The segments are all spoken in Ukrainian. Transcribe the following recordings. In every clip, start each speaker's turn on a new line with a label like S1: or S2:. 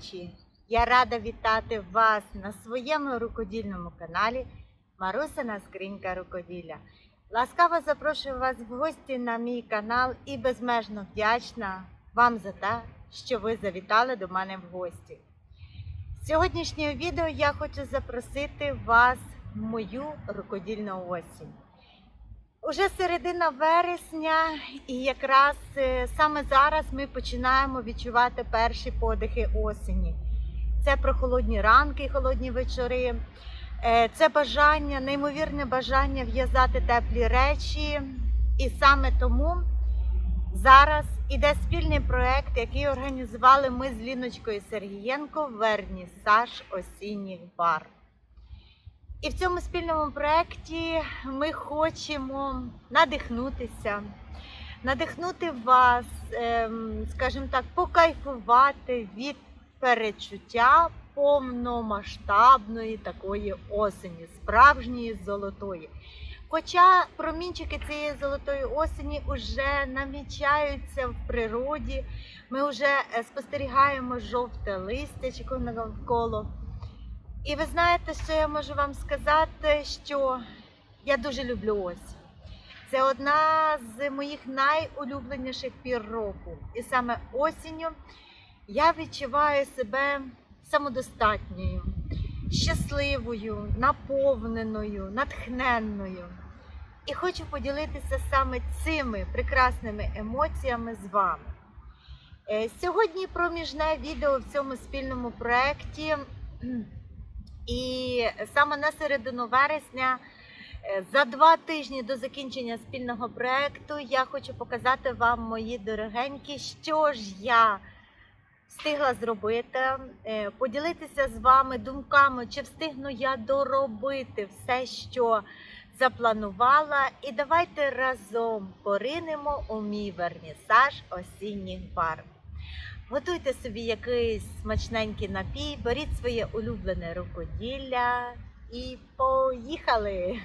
S1: глядачі! Я рада вітати вас на своєму рукодільному каналі Марусина Скринька Рукоділля. Ласкаво запрошую вас в гості на мій канал і безмежно вдячна вам за те, що ви завітали до мене в гості. Сьогоднішнє відео я хочу запросити вас в мою рукодільну осінь. Уже середина вересня, і якраз е, саме зараз ми починаємо відчувати перші подихи осені. Це прохолодні ранки, і холодні вечори, е, це бажання, неймовірне бажання в'язати теплі речі. І саме тому зараз іде спільний проект, який організували ми з Ліночкою Сергієнко Вернісаж осінніх бар. І в цьому спільному проєкті ми хочемо надихнутися, надихнути вас, ем, скажімо так, покайфувати від перечуття повномасштабної такої осені, справжньої золотої. Хоча промінчики цієї золотої осені вже намічаються в природі, ми вже е, спостерігаємо жовте листячко навколо. І ви знаєте, що я можу вам сказати, що я дуже люблю осінь. Це одна з моїх найулюбленіших пір року. І саме осінню я відчуваю себе самодостатньою, щасливою, наповненою, натхненною. І хочу поділитися саме цими прекрасними емоціями з вами. Е, Сьогодні проміжне відео в цьому спільному проєкті. І саме на середину вересня, е, за два тижні до закінчення спільного проєкту, я хочу показати вам, мої дорогенькі, що ж я встигла зробити, е, поділитися з вами думками, чи встигну я доробити все, що запланувала. І давайте разом поринемо у мій вернісаж осінніх барв. Готуйте собі якийсь смачненький напій, беріть своє улюблене рукоділля і поїхали!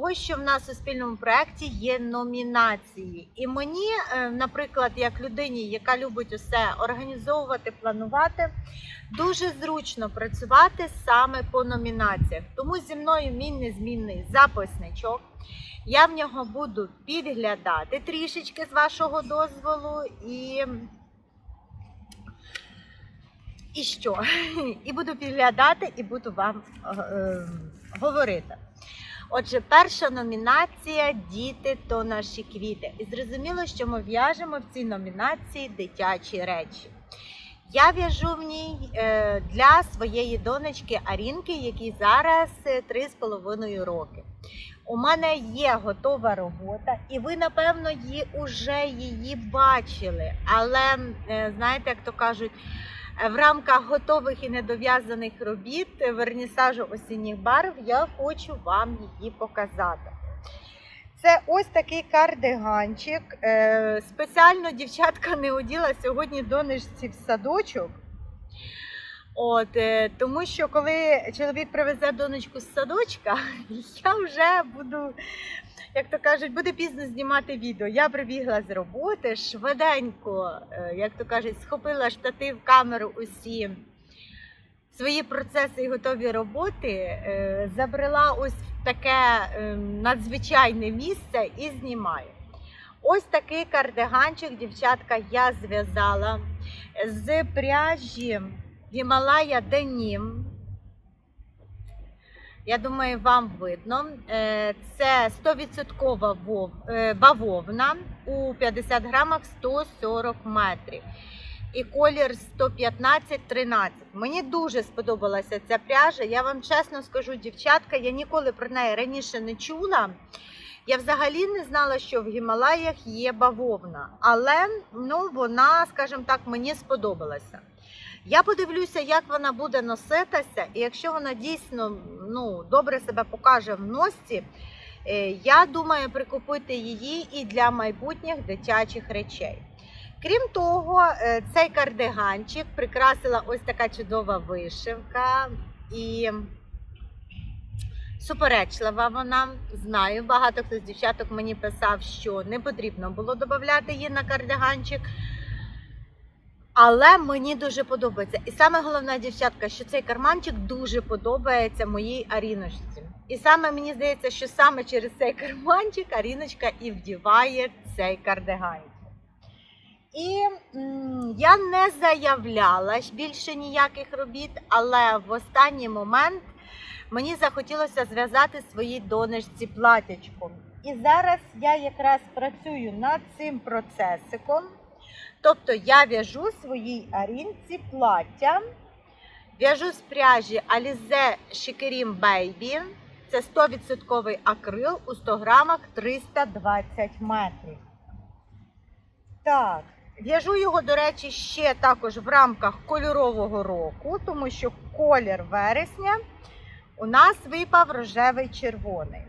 S1: Того, що в нас у спільному проєкті є номінації. І мені, е, наприклад, як людині, яка любить усе організовувати, планувати, дуже зручно працювати саме по номінаціях. Тому зі мною мій незмінний записничок. Я в нього буду підглядати трішечки з вашого дозволу і. І що? І буду підглядати, і буду вам е, е, говорити. Отже, перша номінація Діти то наші квіти. І зрозуміло, що ми в'яжемо в цій номінації дитячі речі. Я в'яжу в ній е, для своєї донечки Арінки, якій зараз е, 3,5 роки. У мене є готова робота, і ви, напевно, її, уже її бачили. Але, е, знаєте, як то кажуть, Е, в рамках готових і недов'язаних робіт е, вернісажу осінніх барв я хочу вам її показати. Це ось такий кардиганчик. Е, Спеціально дівчатка не оділа сьогодні донечці в садочок. От, е, тому що коли чоловік привезе донечку з садочка, я вже буду, як то кажуть, буде пізно знімати відео. Я прибігла з роботи швиденько, е, як то кажуть, схопила штатив, камеру усі свої процеси і готові роботи, е, забрала ось в таке надзвичайне місце і знімаю. Ось такий кардиганчик, дівчатка, я зв'язала з пряжі Гімалая Денім. Я думаю, вам видно. Е, Це 100% е, бавовна у 50 грамах 140 метрів. І колір 115-13. Мені дуже сподобалася ця пряжа. Я вам чесно скажу, дівчатка, я ніколи про неї раніше не чула. Я взагалі не знала, що в Гімалаях є бавовна, але ну, вона, скажімо так, мені сподобалася. Я подивлюся, як вона буде носитися, і якщо вона дійсно ну, добре себе покаже в носці, Е, Я думаю прикупити її і для майбутніх дитячих речей. Крім того, е, цей кардиганчик прикрасила ось така чудова вишивка і суперечлива вона. Знаю, багато хто з дівчаток мені писав, що не потрібно було додати її на кардиганчик. Але мені дуже подобається. І саме головна дівчатка, що цей карманчик дуже подобається моїй Аріночці. І саме мені здається, що саме через цей карманчик Аріночка і вдіває цей кардиганчик. І м, я не заявляла більше ніяких робіт, але в останній момент мені захотілося зв'язати своїй донечці платячком. І зараз я якраз працюю над цим процесиком. Тобто я в'яжу своїй арінці плаття, в'яжу з пряжі Alize Shikerim Baby. Це 100% акрил у 100 грамах 320 метрів. Так, в'яжу його, до речі, ще також в рамках кольорового року, тому що колір вересня у нас випав рожевий червоний.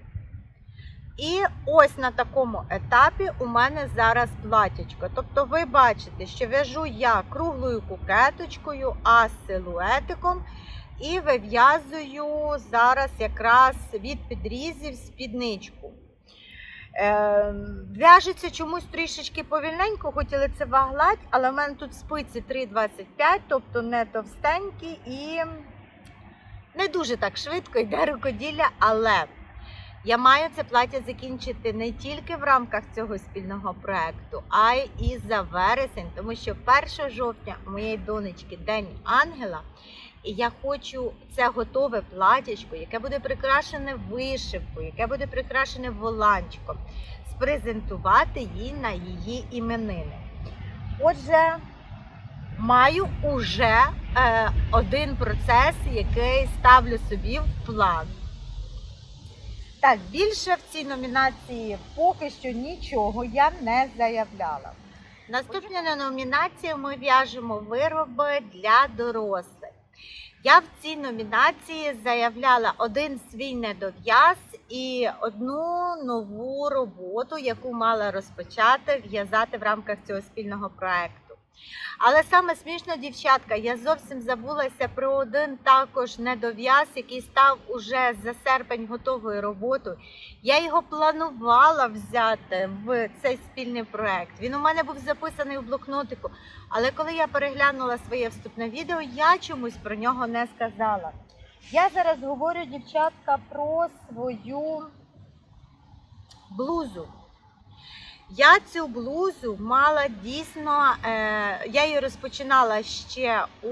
S1: І ось на такому етапі у мене зараз платячко. Тобто ви бачите, що в'яжу я круглою кукеточкою, а силуетиком. І вив'язую зараз якраз від підрізів спідничку. Е, в'яжеться чомусь трішечки повільненько, хоч і лицева але в мене тут спиці 3,25, тобто не товстенькі і не дуже так швидко йде рукоділля, але я маю це плаття закінчити не тільки в рамках цього спільного проекту, а й за вересень, тому що 1 жовтня у моєї донечки День Ангела. І я хочу це готове платячко, яке буде прикрашене вишивкою, яке буде прикрашене воланчиком, спрезентувати їй на її іменини. Отже, маю уже е, один процес, який ставлю собі в план. Так, більше в цій номінації поки що нічого я не заявляла. Наступна номінація ми в'яжемо вироби для дорослих. Я в цій номінації заявляла один свій недов'яз і одну нову роботу, яку мала розпочати в'язати в рамках цього спільного проекту. Але саме смішно, дівчатка, я зовсім забулася про один також недов'яз, який став уже за серпень готовою роботою. Я його планувала взяти в цей спільний проект. Він у мене був записаний у блокнотику. Але коли я переглянула своє вступне відео, я чомусь про нього не сказала. Я зараз говорю, дівчатка, про свою блузу. Я цю блузу мала дійсно, е, я її розпочинала ще у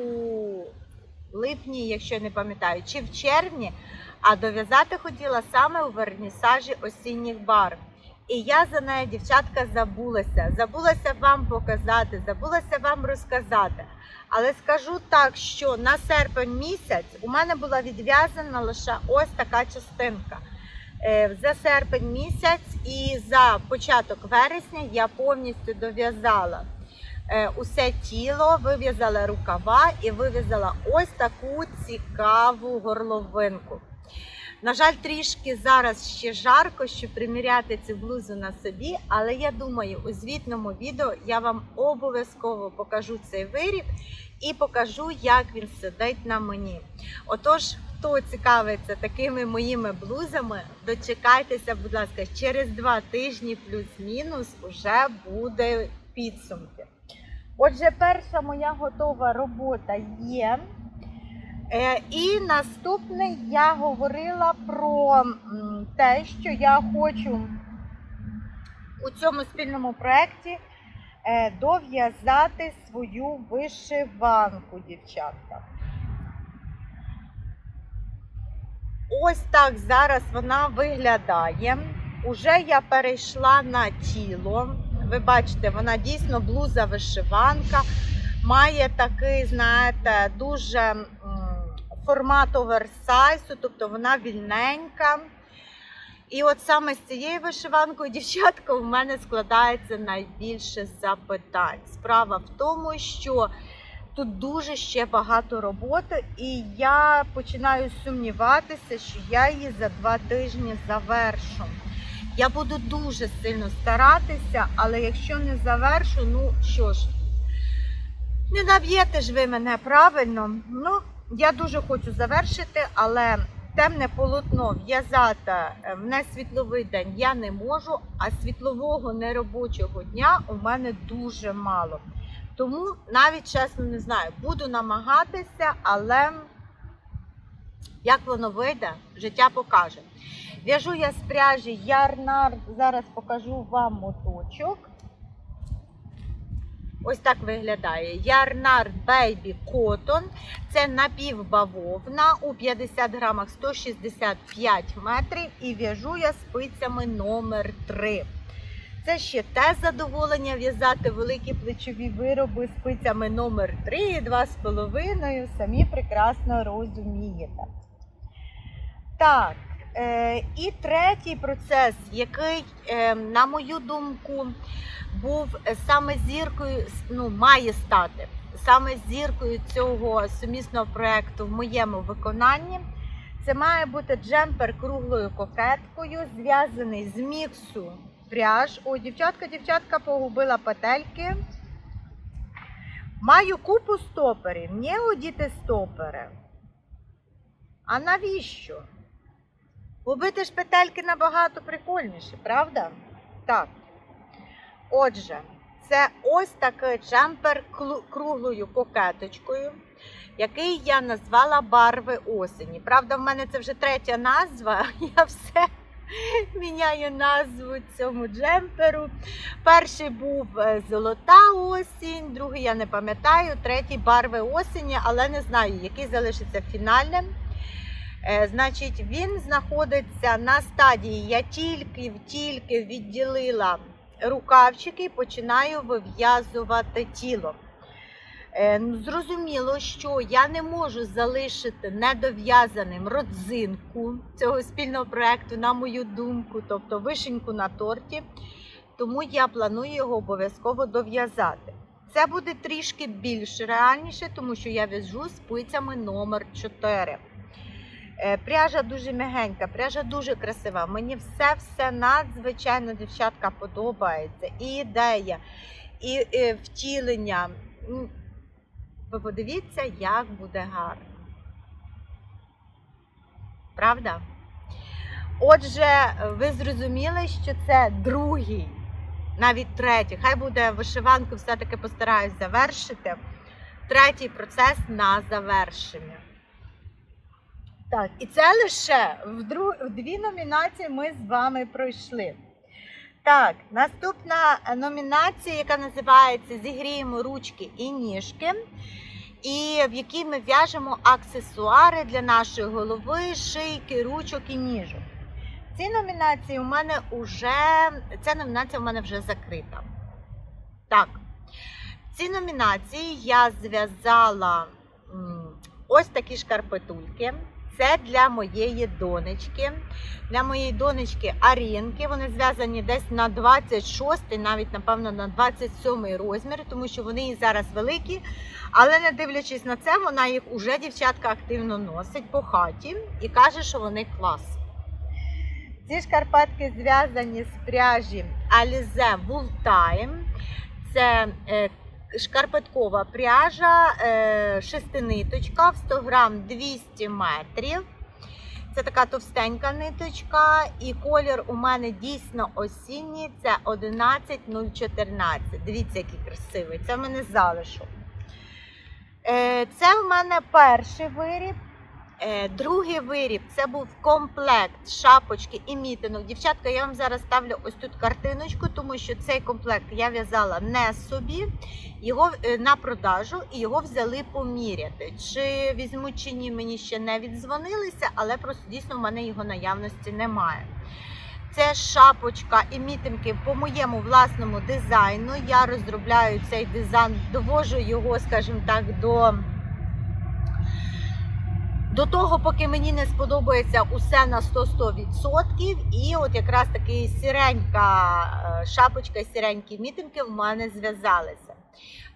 S1: липні, якщо не пам'ятаю, чи в червні, а дов'язати хотіла саме у вернісажі осінніх барв. І я за нею, дівчатка, забулася. Забулася вам показати, забулася вам розказати. Але скажу так, що на серпень місяць у мене була відв'язана лише ось така частинка. Е, За серпень місяць і за початок вересня я повністю дов'язала е, усе тіло, вив'язала рукава і вив'язала ось таку цікаву горловинку. На жаль, трішки зараз ще жарко, щоб приміряти цю блузу на собі, але я думаю, у звітному відео я вам обов'язково покажу цей виріб і покажу, як він сидить на мені. Отож, хто цікавиться такими моїми блузами, дочекайтеся, будь ласка, через два тижні плюс-мінус вже буде підсумки. Отже, перша моя готова робота є. Е, І наступне я говорила про те, що я хочу у цьому спільному проєкті дов'язати свою вишиванку, дівчатка. Ось так зараз вона виглядає. Уже я перейшла на тіло. Ви бачите, вона дійсно блуза вишиванка. Має такий, знаєте, дуже формат оверсайзу, тобто вона вільненька. І от саме з цією вишиванкою, дівчатка, у мене складається найбільше запитань. Справа в тому, що Тут дуже ще багато роботи, і я починаю сумніватися, що я її за два тижні завершу. Я буду дуже сильно старатися, але якщо не завершу, ну що ж, не наб'єте ж ви мене правильно. Ну, я дуже хочу завершити, але темне полотно в'язати е, в несвітловий день я не можу, а світлового неробочого дня у мене дуже мало. Тому навіть чесно не знаю, буду намагатися, але як воно вийде, життя покаже. В'яжу я з пряжі Ярнар, зараз покажу вам моточок. Ось так виглядає. Ярнар Baby Cotton. Це напівбавовна у 50 грамах 165 метрів. І в'яжу я спицями номер 3. Це ще те задоволення в'язати великі плечові вироби спицями номер 3 і 2,5. Самі прекрасно розумієте. Так, і третій процес, який, е, на мою думку, був е, саме зіркою, ну, має стати саме зіркою цього сумісного проєкту в моєму виконанні. Це має бути джемпер круглою кокеткою, зв'язаний з міксу пряж. О, дівчатка, дівчатка погубила петельки. Маю купу стоперів. Мені одіти стопери. А навіщо? Губити ж петельки набагато прикольніше, правда? Так. Отже, це ось такий джемпер круглою кокеточкою, який я назвала барви осені. Правда, в мене це вже третя назва. Я все міняю назву цьому джемперу. Перший був е, золота осінь, другий я не пам'ятаю, третій барви осені, але не знаю, який залишиться фінальним. Е, Значить, він знаходиться на стадії. Я тільки тільки відділила рукавчики і починаю вив'язувати тіло. Е, ну, Зрозуміло, що я не можу залишити недов'язаним родзинку цього спільного проєкту, на мою думку, тобто вишеньку на торті. Тому я планую його обов'язково дов'язати. Це буде трішки більш реальніше, тому що я в'яжу спицями номер 4. Е, Пряжа дуже м'ягенька, пряжа дуже красива. Мені все-все надзвичайно, дівчатка, подобається. І ідея, і е, втілення. Ви подивіться, як буде гарно. Правда? Отже, ви зрозуміли, що це другий, навіть третій. Хай буде вишиванку, все-таки постараюсь завершити. Третій процес на завершення. Так, і це лише в, дру... в дві номінації ми з вами пройшли. Так, наступна номінація, яка називається Зігріємо ручки і ніжки, і в якій ми в'яжемо аксесуари для нашої голови, шийки, ручок і ніжок. Ці номінації у мене вже ця номінація у мене вже закрита. Так, в цій номінації я зв'язала ось такі шкарпетульки. Це для моєї донечки. Для моєї донечки Арінки. Вони зв'язані десь на 26, навіть, напевно, на 27 розмір, тому що вони їй зараз великі. Але не дивлячись на це, вона їх уже дівчатка активно носить по хаті і каже, що вони клас. Ці шкарпетки зв'язані з пряжі Alize Wool Time. Це е, шкарпеткова пряжа, е, шестиниточка в 100 грам 200 метрів. Це така товстенька ниточка, і колір у мене дійсно осінній. Це 11014. Дивіться, який красивий. Це в мене залишок. Е, Це в мене перший виріб. Е, Другий виріб це був комплект шапочки і мітинок. Дівчатка, я вам зараз ставлю ось тут картиночку, тому що цей комплект я в'язала не собі, його е, на продажу і його взяли поміряти. Чи візьмуть чи ні, мені ще не віддзвонилися, але просто дійсно в мене його наявності немає. Це шапочка і мітинки по моєму власному дизайну. Я розробляю цей дизайн, довожу його, скажімо так, до. До того, поки мені не сподобається усе на 100-100%. І от якраз таки сіренька е, шапочка і сіренькі мітинки в мене зв'язалися.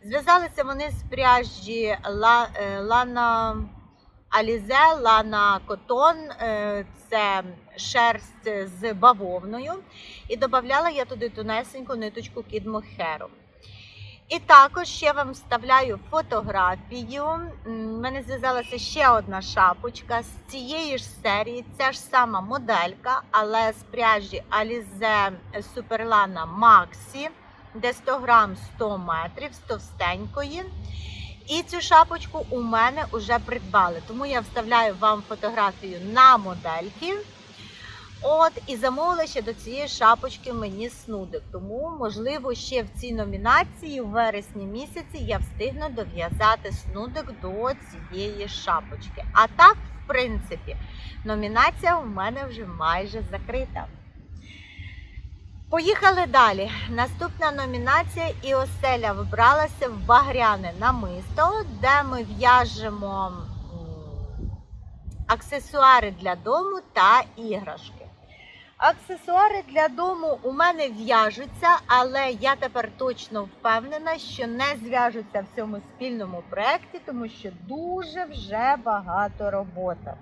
S1: Зв'язалися вони з пряжі е, Лана Алізе, Лана Котон, е, це шерсть з бавовною. І додавала я туди тонесеньку ниточку кідмохеру. І також ще вам вставляю фотографію. В мене зв'язалася ще одна шапочка з цієї ж серії. Ця ж сама моделька, але з пряжі Alize Superlana Maxi, де 100 грам 100 метрів, з товстенької. І цю шапочку у мене вже придбали. Тому я вставляю вам фотографію на модельки. От і замовили ще до цієї шапочки мені снудик. Тому, можливо, ще в цій номінації в вересні місяці я встигну дов'язати снудик до цієї шапочки. А так, в принципі, номінація у мене вже майже закрита. Поїхали далі. Наступна номінація і оселя вибралася в багряне намисто, де ми в'яжемо аксесуари для дому та іграшки. Аксесуари для дому у мене в'яжуться, але я тепер точно впевнена, що не зв'яжуться в цьому спільному проєкті, тому що дуже вже багато роботи.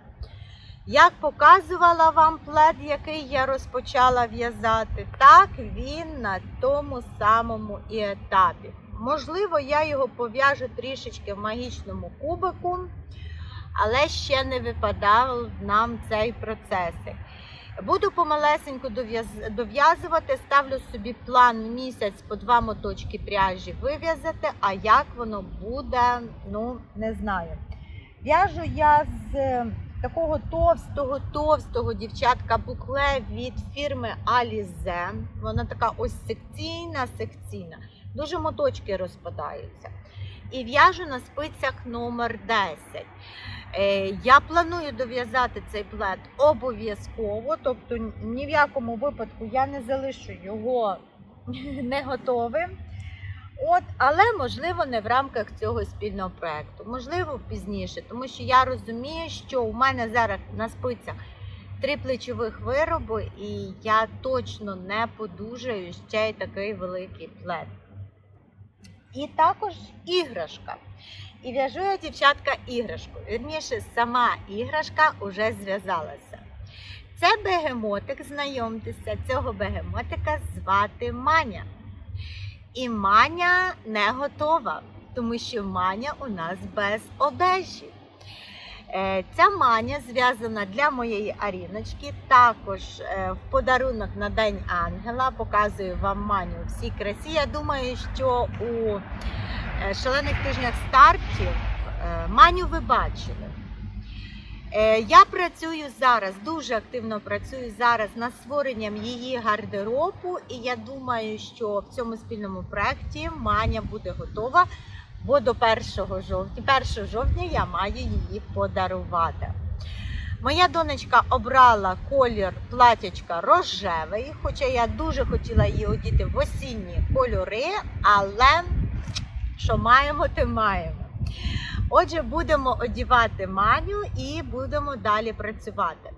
S1: Як показувала вам плед, який я розпочала в'язати, так він на тому самому і етапі. Можливо, я його пов'яжу трішечки в магічному кубику, але ще не випадав нам цей процесик. Буду помалесеньку дов'язувати, ставлю собі план місяць по два моточки пряжі вив'язати, а як воно буде, ну не знаю. В'яжу я з е, такого товстого, товстого дівчатка букле від фірми Alize. Вона така ось секційна, секційна. Дуже моточки розпадаються. І в'яжу на спицях номер 10. Е, Я планую дов'язати цей плед обов'язково, тобто ні в якому випадку я не залишу його не готовим. От, але можливо не в рамках цього спільного проекту, можливо, пізніше, тому що я розумію, що у мене зараз на спицях три плечових вироби, і я точно не подужаю ще й такий великий плед. І також іграшка. І в'яжу я, дівчатка, іграшку. Вірніше, сама іграшка вже зв'язалася. Це бегемотик, знайомтеся, цього бегемотика звати Маня. І Маня не готова, тому що Маня у нас без одежі. Е, Ця маня зв'язана для моєї Аріночки. Також е, в подарунок на День Ангела показую вам маню всій красі. Я думаю, що у шалених тижнях стартів е, маню ви бачили. Е, Я працюю зараз, дуже активно працюю зараз над створенням її гардеробу, і я думаю, що в цьому спільному проєкті Маня буде готова, бо до 1 жовтня, 1 жовтня я маю її подарувати. Моя донечка обрала колір платячка рожевий, хоча я дуже хотіла її одіти в осінні кольори, але що маємо, те маємо. Отже, будемо одівати маню і будемо далі працювати.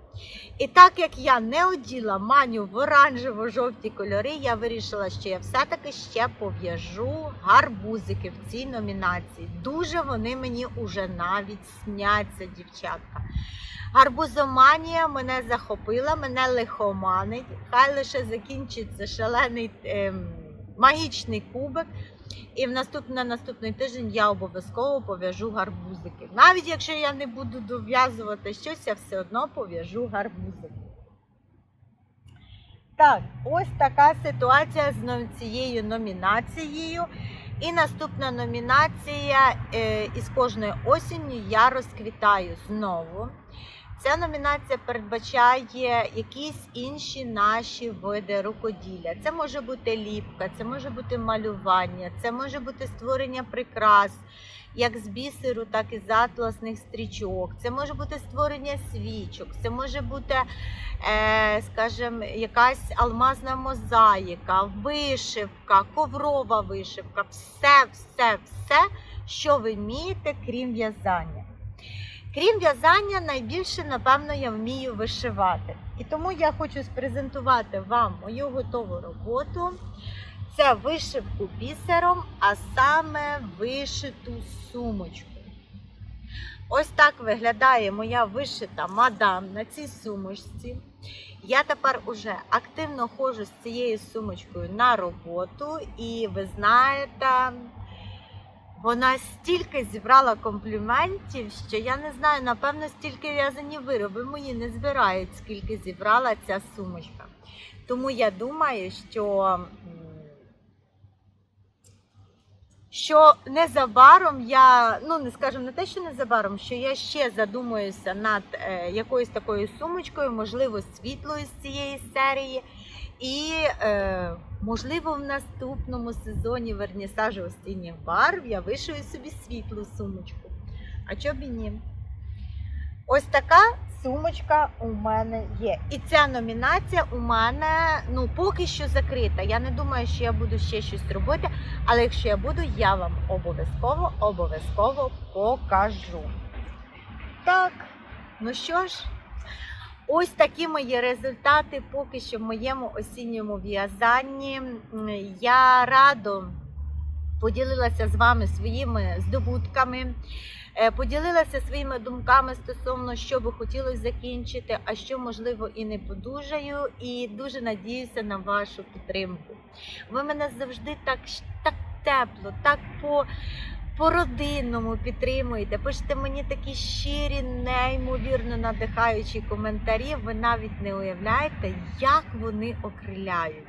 S1: І так як я не оділа маню в оранжево-жовті кольори, я вирішила, що я все-таки ще пов'яжу гарбузики в цій номінації. Дуже вони мені уже навіть сняться, дівчатка. Гарбузоманія мене захопила, мене лихоманить. Хай лише закінчиться шалений ем, магічний кубик. І в наступ, на наступний тиждень я обов'язково пов'яжу гарбузики. Навіть якщо я не буду дов'язувати щось, я все одно пов'яжу гарбузики. Так, ось така ситуація з цією номінацією. І наступна номінація е, із кожною осінню я розквітаю знову. Ця номінація передбачає якісь інші наші види рукоділля. Це може бути ліпка, це може бути малювання, це може бути створення прикрас, як з бісеру, так і з атласних стрічок. Це може бути створення свічок, це може бути, е, скажімо, якась алмазна мозаїка, вишивка, коврова вишивка, все, все, все, що ви вмієте, крім в'язання. Крім в'язання, найбільше, напевно, я вмію вишивати. І тому я хочу спрезентувати вам мою готову роботу. це вишивку бісером, а саме вишиту сумочку. Ось так виглядає моя вишита мадам на цій сумочці. Я тепер уже активно ходжу з цією сумочкою на роботу, і ви знаєте, вона стільки зібрала компліментів, що я не знаю, напевно, стільки в'язані вироби мої не збирають, скільки зібрала ця сумочка. Тому я думаю, що, що незабаром я, ну не скажемо не те, що незабаром, що я ще задумуюся над е, якоюсь такою сумочкою, можливо, світлою з цієї серії. І, е, можливо, в наступному сезоні вернісажу осінніх барв я вишию собі світлу сумочку. А чоб і ні? Ось така сумочка у мене є. І ця номінація у мене ну, поки що закрита. Я не думаю, що я буду ще щось робити, але якщо я буду, я вам обов'язково, обов'язково покажу. Так, ну що ж. Ось такі мої результати поки що в моєму осінньому в'язанні. Я радо поділилася з вами своїми здобутками, е, поділилася своїми думками стосовно, що би хотілося закінчити, а що, можливо, і не подужаю. І дуже надіюся на вашу підтримку. Ви мене завжди так, так тепло, так по по-родинному підтримуєте. Пишете мені такі щирі, неймовірно надихаючі коментарі. Ви навіть не уявляєте, як вони окриляють,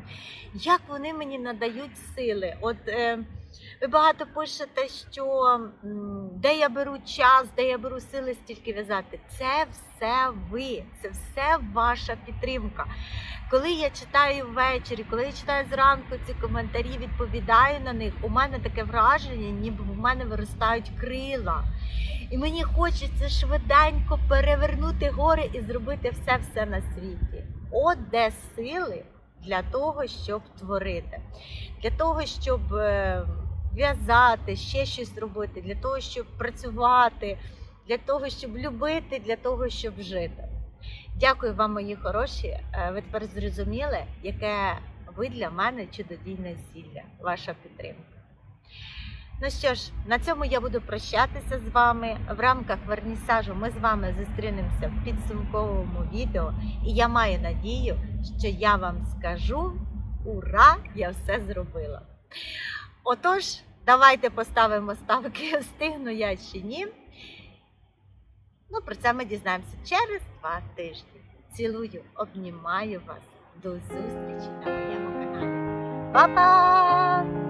S1: як вони мені надають сили. От е, ви багато пишете, що де я беру час, де я беру сили стільки в'язати. Це все ви, це все ваша підтримка. Коли я читаю ввечері, коли я читаю зранку ці коментарі, відповідаю на них, у мене таке враження, ніби в мене виростають крила. І мені хочеться швиденько перевернути гори і зробити все-все на світі. От де сили для того, щоб творити, для того, щоб е, в'язати, ще щось робити, для того, щоб працювати, для того, щоб любити, для того, щоб жити. Дякую вам, мої хороші. Е, Ви тепер зрозуміли, яке ви для мене чудодійне зілля, ваша підтримка. Ну що ж, на цьому я буду прощатися з вами. В рамках вернісажу ми з вами зустрінемося в підсумковому відео. І я маю надію, що я вам скажу: ура! Я все зробила. Отож, давайте поставимо ставки, встигну я чи ні. Ну, про це ми дізнаємося через два тижні. Цілую, обнімаю вас. До зустрічі на моєму каналі. Па-па!